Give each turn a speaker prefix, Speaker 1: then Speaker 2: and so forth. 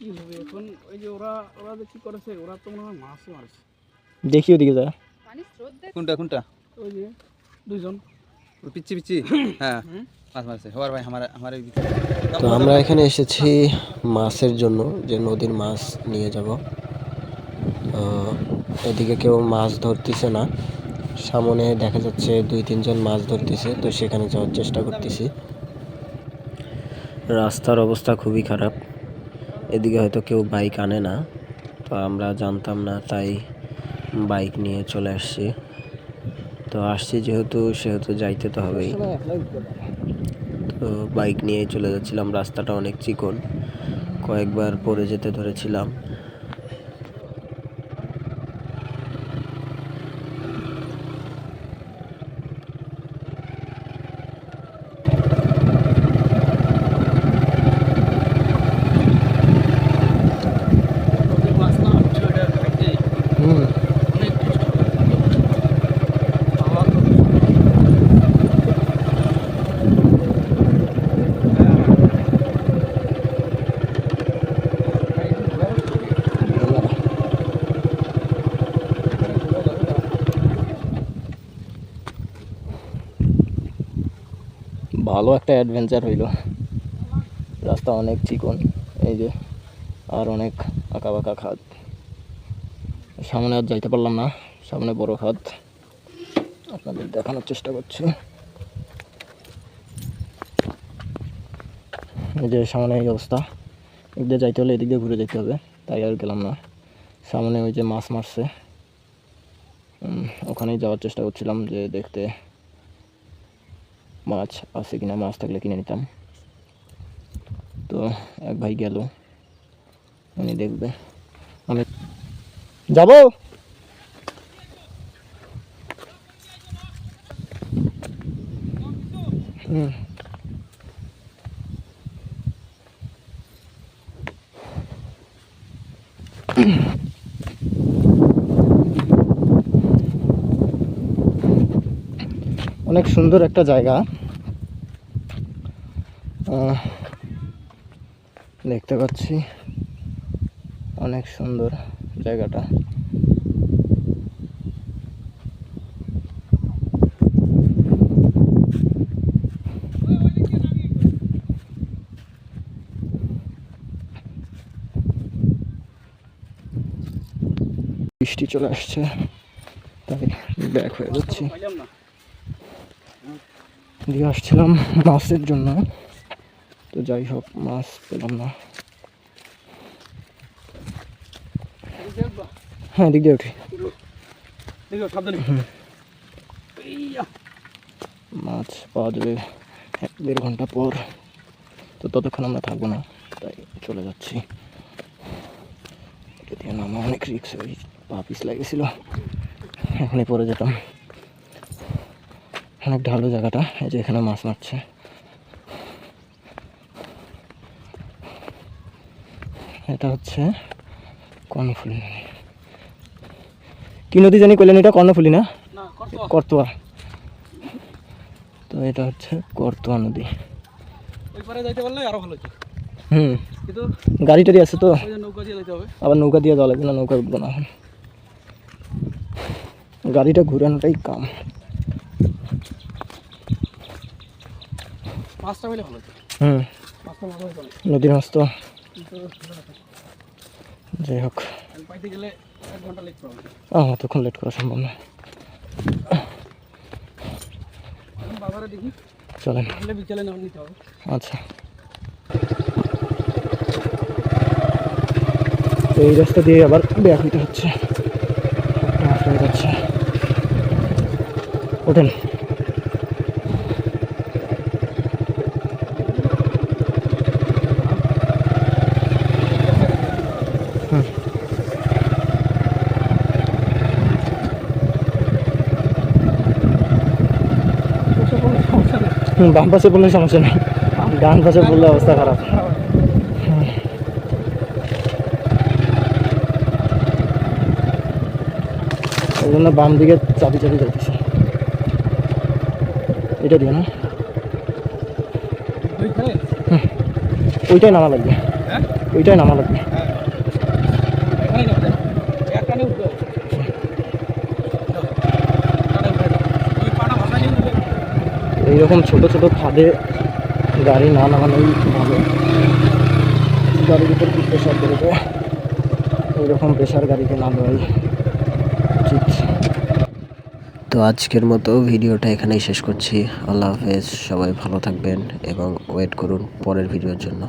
Speaker 1: কি হবে এখন ওই যে ওরা ওরা যে কি করেছে ওরা তো মনে হয় মারছে।
Speaker 2: দেখি ওদিকে যা।
Speaker 3: কোনটা কোনটা?
Speaker 1: ওই যে দুইজন।
Speaker 3: পিচ্ছি পিচ্ছি? হ্যাঁ। মাছ মারছে। হওয়ার ভাই আমার আমার এই
Speaker 2: তো আমরা এখানে এসেছি মাছের জন্য যে নদীর মাছ নিয়ে যাব। এদিকে কেউ মাছ ধরতেছে না। সামনে দেখা যাচ্ছে দুই তিনজন মাছ ধরতেছে তো সেখানে যাওয়ার চেষ্টা করতেছি। রাস্তার অবস্থা খুবই খারাপ। এদিকে হয়তো কেউ বাইক আনে না, তো আমরা জানতাম না, তাই বাইক নিয়ে চলে আসছি। তো আসছি যেহেতু, সেহেতু যাইতে তো হবেই। তো বাইক নিয়ে চলে যাচ্ছিলাম, রাস্তাটা অনেক চিকন। কয়েকবার পড়ে যেতে ধরেছিলাম। ভালো একটা অ্যাডভেঞ্চার হইল। রাস্তা অনেক চিকন, এই যে, আর অনেক আঁকা বাঁকা খাদ। সামনে আর যাইতে পারলাম না, সামনে বড় খাদ। আপনাদের দেখানোর চেষ্টা করছি। এই যে সামনে এই অবস্থা। এদিক দিয়ে যাইতে হলে এদিক দিয়ে ঘুরে যেতে হবে, তাই আর গেলাম না। সামনে ওই যে মাছ মারছে। ওখানেই যাওয়ার চেষ্টা করছিলাম যে দেখতে মাছ আছে কিনা মাছ থাকলে কিনে নিতাম তো এক ভাই গেল উনি দেখবে আমি যাব হুম অনেক সুন্দর একটা জায়গা। দেখতে পাচ্ছি। অনেক সুন্দর জায়গাটা। বৃষ্টি চলে আসছে, তাই ব্যাক হয়ে যাচ্ছি। দিয়ে আসছিলাম মাছের জন্য। তো যাই হোক মাছ পেলাম না। হ্যাঁ দিক দিয়ে উঠি। মাছ পাওয়া যাবে এক দেড় ঘণ্টা পর। তো ততক্ষণ আমরা থাকব না তাই চলে যাচ্ছি। দিয়ে নামা অনেক রিক্স ওই পা পিস লাগেছিল এখনই পরে যেতাম। অনেক ঢালু জায়গাটা এই যে এখানে মাছ মারছে। এটা হচ্ছে কর্ণফুলি নদী। কি নদী জানি কইলেন এটা কর্ণফুলি না? করতোয়া। তো এটা হচ্ছে করতোয়া নদী। হুম। গাড়ি টাড়ি আছে তো। আবার নৌকা দিয়ে যাওয়া লাগবে না নৌকা উঠবো না। গাড়িটা ঘুরানোটাই কাম।
Speaker 1: মাছটা হইলে ভালো
Speaker 2: হুম। নদীর মাছ তো। যাই হোক।
Speaker 1: আমি পাইতে গেলে এক ঘণ্টা লেট
Speaker 2: করা সম্ভব না।
Speaker 1: বাজারে দেখি।
Speaker 2: চলেন। আচ্ছা। তো এই রাস্তা দিয়ে আবার ব্যাক হইতে হচ্ছে একটা মাস হয়ে যাচ্ছে ওঠেন বাম পাশে পড়লে সমস্যা নেই। ডান পাশে পড়লে অবস্থা খারাপ। ওই জন্য বাম দিকে চাপি চাপি যাইতেছে এটা দিয়ে না? ওইটাই নামা লাগবে। ওইটাই নামা লাগবে। এইরকম ছোটো ছোটো ফাঁদে গাড়ি না নামানোই ভালো। গাড়ির উপর কি প্রেশার দেবে এইরকম প্রেশার গাড়িতে না দেওয়াই উচিত।
Speaker 4: আজকের মতো ভিডিওটা এখানেই শেষ করছি। আল্লাহ হাফেজ, সবাই ভালো থাকবেন এবং ওয়েট করুন পরের ভিডিওর জন্য।